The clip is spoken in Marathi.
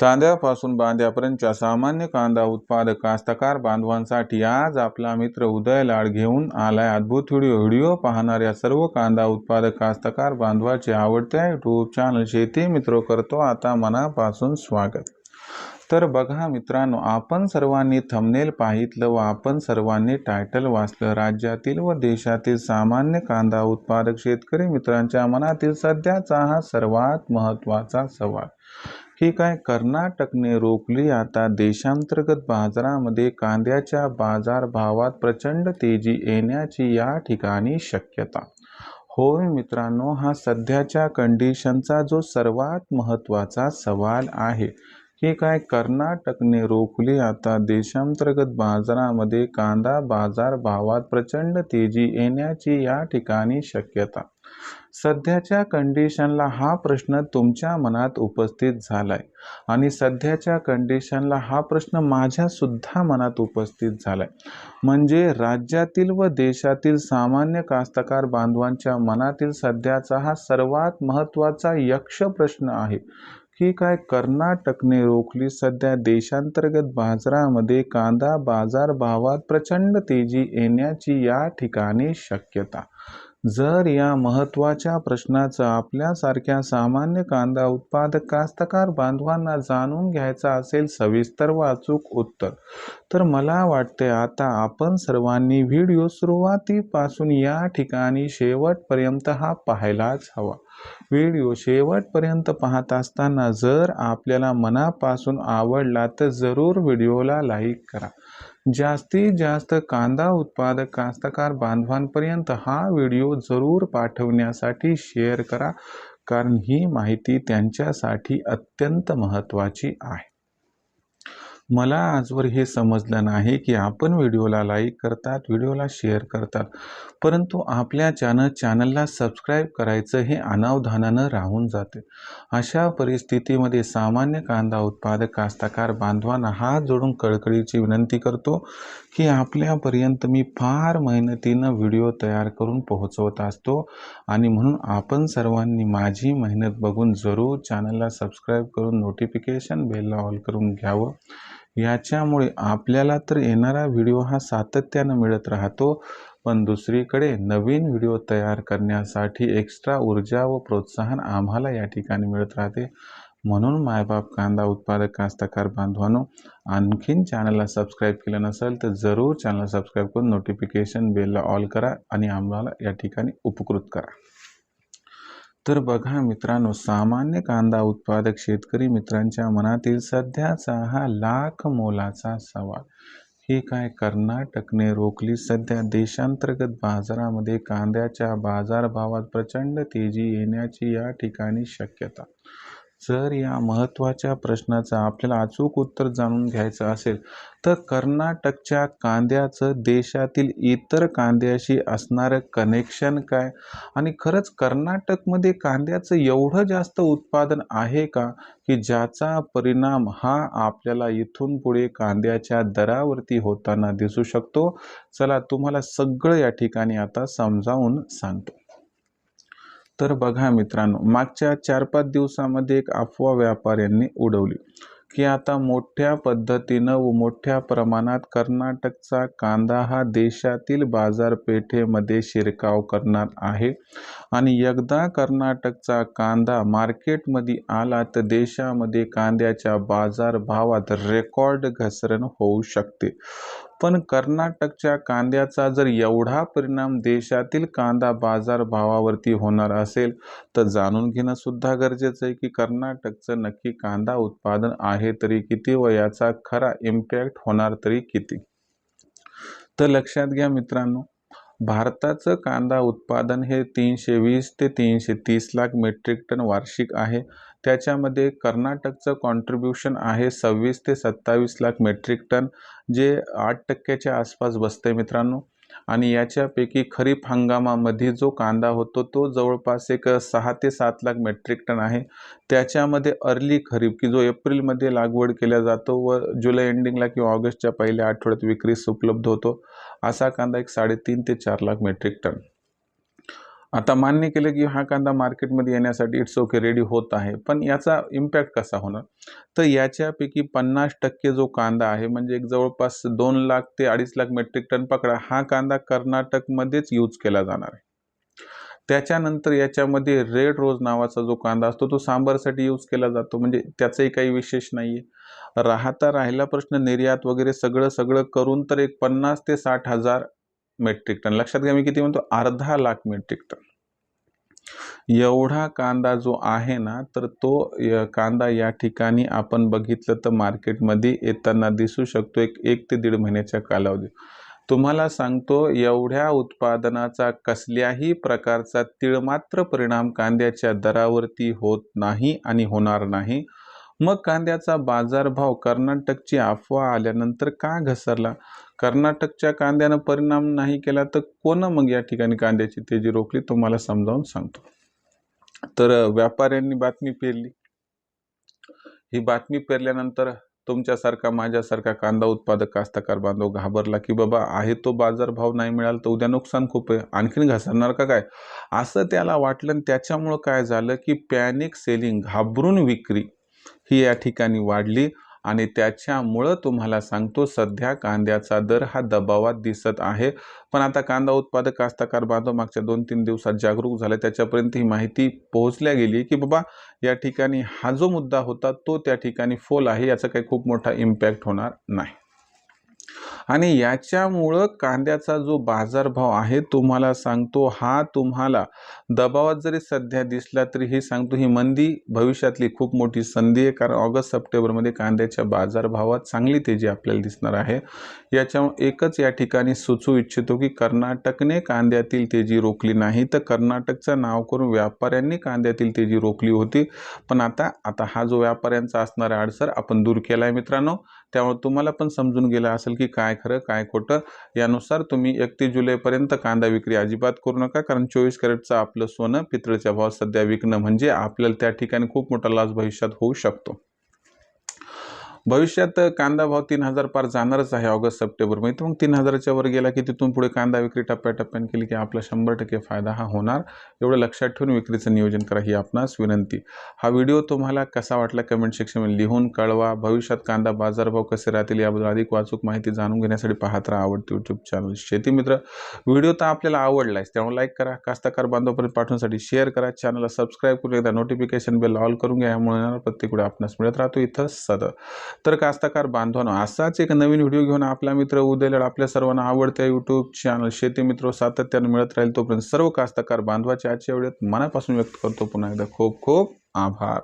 चांद्यापासून बांध्यापर्यंतच्या सामान्य कांदा उत्पादक कास्तकार बांधवांसाठी आज आपला मित्र उदय लाड घेऊन आलाय अद्भुत व्हिडिओ. व्हिडिओ पाहणाऱ्या सर्व कांदा उत्पादक कास्तकार बांधवाचे आवडत्या यूट्यूब चॅनल शेती मित्र करतो. आता मनापासून स्वागत. तर बघा मित्रांनो आपण सर्वांनी थंबनेल पाहितलं व आपण सर्वांनी टायटल वाचलं. राज्यातील व देशातील सामान्य कांदा उत्पादक शेतकरी मित्रांच्या मनातील सध्याचा हा सर्वात महत्त्वाचा सवाल. ही काय कर्नाटकने रोखली? आता देशांतर्गत बाजारामध्ये कांद्याच्या बाजारभावात प्रचंड तेजी येण्याची या ठिकाणी शक्यता. होय मित्रांनो हा सध्याच्या कंडिशनचा जो सर्वात महत्त्वाचा सवाल आहे की काय कर्नाटकने रोखली? आता देशांतर्गत बाजारामध्ये कांदा बाजार भावात प्रचंड तेजी येण्याची या ठिकाणी शक्यता. सध्याच्या कंडिशनला हा प्रश्न तुमच्या मनात उपस्थित झालाय. आणि सध्याच्या कंडिशनला हा प्रश्न माझ्यासुद्धा मनात उपस्थित झालाय. म्हणजे राज्यातील व देशातील सामान्य कास्तकार बांधवांच्या मनातील सध्याचा हा सर्वात महत्त्वाचा यक्ष प्रश्न आहे की काय कर्नाटकने रोखली सध्या देशांतर्गत बाजारामध्ये कांदा बाजार भावात प्रचंड तेजी येण्याची या ठिकाणी शक्यता. जर या महत्त्वाच्या प्रश्नाचं आपल्यासारख्या सामान्य कांदा उत्पादक कास्तकार बांधवांना जाणून घ्यायचं असेल सविस्तर व अचूक उत्तर. तर मला वाटते आता आपण सर्वांनी व्हिडिओ सुरुवातीपासून या ठिकाणी शेवटपर्यंत हा पाहायलाच हवा. व्हिडिओ शेवटपर्यंत पाहत असताना जर आपल्याला मनापासून आवडला तर जरूर व्हिडिओला लाईक करा. जास्तीत जास्त कांदा उत्पादक कास्तकार बांधवांपर्यंत हा व्हिडिओ जरूर पाठवण्यासाठी शेअर करा कारण ही माहिती त्यांच्यासाठी अत्यंत महत्त्वाची आहे. मला आजवर हे समजलं नाही की आपण व्हिडिओला लाईक करतात व्हिडिओला शेअर करतात. परंतु आपल्या चॅनल चॅनलला सबस्क्राईब करायचं हे अनावधानानं राहून जाते. अशा परिस्थितीमध्ये सामान्य कांदा उत्पादक कास्तकार बांधवांना हात जोडून कळकळीची विनंती करतो की आपल्यापर्यंत मी फार मेहनतीनं व्हिडिओ तयार करून पोहोचवत असतो आणि म्हणून आपण सर्वांनी माझी मेहनत बघून जरूर चॅनलला सबस्क्राईब करून नोटिफिकेशन बेलला ऑल करून घ्यावं. याच्यामुळे आपल्याला तर येणारा व्हिडिओ हा सातत्यानं मिळत राहतो. पण दुसरीकडे नवीन व्हिडिओ तयार करण्यासाठी एक्स्ट्रा ऊर्जा व प्रोत्साहन आम्हाला या ठिकाणी मिळत राहते. म्हणून मायबाप कांदा उत्पादक कास्तकार बांधवांनो आणखीन चॅनलला सबस्क्राईब केलं नसेल तर जरूर चॅनल सबस्क्राईब करून नोटिफिकेशन बेलला ऑल करा आणि आम्हाला या ठिकाणी उपकृत करा. तर बघा मित्रांनो सामान्य कांदा उत्पादक शेतकरी मित्रांच्या मनातील सध्याचा हा लाख मोलाचा सवाल. हे काय कर्नाटकने रोखली? सध्या देशांतर्गत बाजारामध्ये कांद्याच्या बाजारभावात प्रचंड तेजी येण्याची या ठिकाणी शक्यता. जर या महत्त्वाच्या प्रश्नाचं आपल्याला अचूक उत्तर जाणून घ्यायचं असेल तर कर्नाटकच्या कांद्याचं देशातील इतर कांद्याशी असणारं कनेक्शन काय? आणि खरंच कर्नाटकमध्ये कांद्याचं एवढं जास्त उत्पादन आहे का की ज्याचा परिणाम हा आपल्याला इथून पुढे कांद्याच्या दरावरती होताना दिसू शकतो? चला तुम्हाला सगळं या ठिकाणी आता समजावून सांगतो. तर बघा मित्रांनो मागच्या चार पाच दिवसामध्ये एक अफवा व्यापाऱ्यांनी उडवली की आता मोठ्या पद्धतीनं व मोठ्या प्रमाणात कर्नाटकचा कांदा हा देशातील बाजारपेठेमध्ये शिरकाव करणार आहे. आणि एकदा कर्नाटकचा कांदा मार्केटमध्ये आला तर देशामध्ये कांद्याच्या बाजारभावात रेकॉर्ड घसरण होऊ शकते. पण कर्नाटकच्या कांद्याचा जर एवढा परिणाम देशातील कांदा बाजार भावावरती होणार असेल तर जाणून घेणं सुद्धा गरजेचं आहे की कर्नाटकचं नक्की कांदा उत्पादन आहे तरी किती व याचा खरा इम्पॅक्ट होणार तरी किती? तर लक्षात घ्या मित्रांनो भारताचं कांदा उत्पादन हे तीनशे वीस ते तीनशे तीस लाख मेट्रिक टन वार्षिक आहे. त्याच्यामध्ये कर्नाटकचं कॉन्ट्रीब्युशन आहे सव्वीस ते सत्तावीस लाख मेट्रिक टन जे आठ टक्क्याच्या आसपास बसते मित्रांनो. आणि याच्यापैकी खरीप हंगामामध्ये जो कांदा होतो तो जवळपास एक सहा ते सात लाख मेट्रिक टन आहे. त्याच्यामध्ये अर्ली खरीप की जो एप्रिलमध्ये लागवड केला जातो व जुलै एंडिंगला किंवा ऑगस्टच्या पहिल्या आठवड्यात विक्रीस उपलब्ध होतो असा कांदा एक साडेतीन ते चार लाख मेट्रिक टन आता मान्य केलं की हा कांदा मार्केटमध्ये येण्यासाठी इट्स ओके रेडी होत आहे. पण याचा इम्पॅक्ट कसा होणार? तर याच्यापैकी पन्नास टक्के जो कांदा आहे म्हणजे एक जवळपास दोन लाख ते अडीच लाख मेट्रिक टन पकडा हा कांदा कर्नाटकमध्येच यूज केला जाणार आहे. त्याच्यानंतर याच्यामध्ये रेड रोज नावाचा जो कांदा असतो तो सांबारसाठी यूज केला जातो. म्हणजे त्याचंही काही विशेष नाही आहे राहता राहिला प्रश्न निर्यात वगैरे सगळं सगळं करून तर एक पन्नास ते साठ हजार मेट्रिक टन लक्षात घ्या मी किती म्हणतो? अर्धा लाख मेट्रिक टन एवढा कांदा जो आहे ना तर तो कांदा या ठिकाणी आपण बघितलं तर मार्केटमध्ये येताना दिसू शकतो एक एक ते दीड महिन्याच्या कालावधी तुम्हाला सांगतो एवढ्या उत्पादनाचा कसल्याही प्रकारचा तिळमात्र परिणाम कांद्याच्या दरावरती होत नाही आणि होणार नाही. मग कांद्याचा बाजारभाव कर्नाटकची अफवा आल्यानंतर का घसरला? कर्नाटकच्या कांद्यानं परिणाम नाही केला तर कोण मग या ठिकाणी कांद्याची तेजी रोखली तुम्हाला समजावून सांगतो. तर व्यापाऱ्यांनी बातमी पेरली. ही बातमी पेरल्यानंतर तुमच्यासारखा माझ्यासारखा कांदा उत्पादक कास्तकार बांधव घाबरला की बाबा आहे तो बाजारभाव नाही मिळाला तर उद्या नुकसान खूप आहे. आणखीन घसरणार का काय? असं त्याला वाटलं आणि त्याच्यामुळं काय झालं की पॅनिक सेलिंग घाबरून विक्री ही या ठिकाणी वाढली. आणि त्याच्यामुळं तुम्हाला सांगतो सध्या कांद्याचा दर हा दबावात दिसत आहे. पण आता कांदा उत्पादक कास्तकार बांधव मागच्या दोन तीन दिवसात जागरूक झाले. त्याच्यापर्यंत ही माहिती पोहोचल्या गेली की बाबा या ठिकाणी हा जो मुद्दा होता तो त्या ठिकाणी फोल आहे. याचा काही खूप मोठा इम्पॅक्ट होणार नाही. आणि याच्यामुळं कांद्याचा जो बाजारभाव आहे तुम्हाला सांगतो हा तुम्हाला दबावात जरी सध्या दिसला तरी हे सांगतो ही मंदी भविष्यातली खूप मोठी संधी आहे. कारण ऑगस्ट सप्टेंबरमध्ये कांद्याच्या बाजारभावात चांगली तेजी आपल्याला दिसणार आहे. याच्यामुळे एकच या ठिकाणी सुचवू इच्छितो की कर्नाटकने कांद्यातील तेजी रोखली नाही. तर कर्नाटकचं नाव करून व्यापाऱ्यांनी कांद्यातील तेजी रोखली होती. पण आता आता हा जो व्यापाऱ्यांचा असणारा अडसर आपण दूर केला आहे मित्रांनो. त्यामुळे तुम्हाला पण समजून गेलं असेल की काय खरं काय खोटं? यानुसार तुम्ही एकतीस जुलैपर्यंत कांदा विक्री अजिबात करू नका कारण चोवीस कॅरेटचं आपलं सोनं पितळेच्या भावात सध्या विकणं म्हणजे आपल्याला त्या ठिकाणी खूप मोठा लॉस भविष्यात होऊ शकतो. भविष्यात कांदा भाव तीन हजार पार जाणारच आहे ऑगस्ट सप्टेंबरमध्ये मध्ये मग तीन हजाराच्या वर गेला की तिथून पुढे कांदा विक्री टप्प्याटप्प्याने केली की आपला शंभर टक्के फायदा हा होणार. एवढं लक्षात ठेवून विक्रीचं नियोजन करा ही आपणास विनंती. हा व्हिडिओ तुम्हाला कसा वाटला कमेंट सेक्शनमध्ये लिहून कळवा. भविष्यात कांदा बाजारभाव कसे राहतील याबद्दल अधिक वाचूक माहिती जाणून घेण्यासाठी पाहत राहा आवडते यूट्यूब चॅनल शेती मित्र व्हिडिओ तर आपल्याला आवडला आहे त्यामुळे लाईक करा. कास्ताकार बांधवापर्यंत पाठवण्यासाठी शेअर करा. चॅनलला सबस्क्राईब करून एकदा नोटिफिकेशन बेल ऑल करून घ्या. यामुळे प्रत्येक व्हिडिओ आपणास मिळत राहतो. इथं सद तर कास्तकार बांधवांनो असाच एक नवीन व्हिडिओ घेऊन आपला मित्र उदयलड आपल्या सर्वांना आवडत्या यूट्यूब चॅनल शेती मित्र सातत्यानं मिळत राहील तोपर्यंत सर्व कास्तकार बांधवाच्या आजच्या वेळेत मनापासून व्यक्त करतो. पुन्हा एकदा खूप खूप आभार.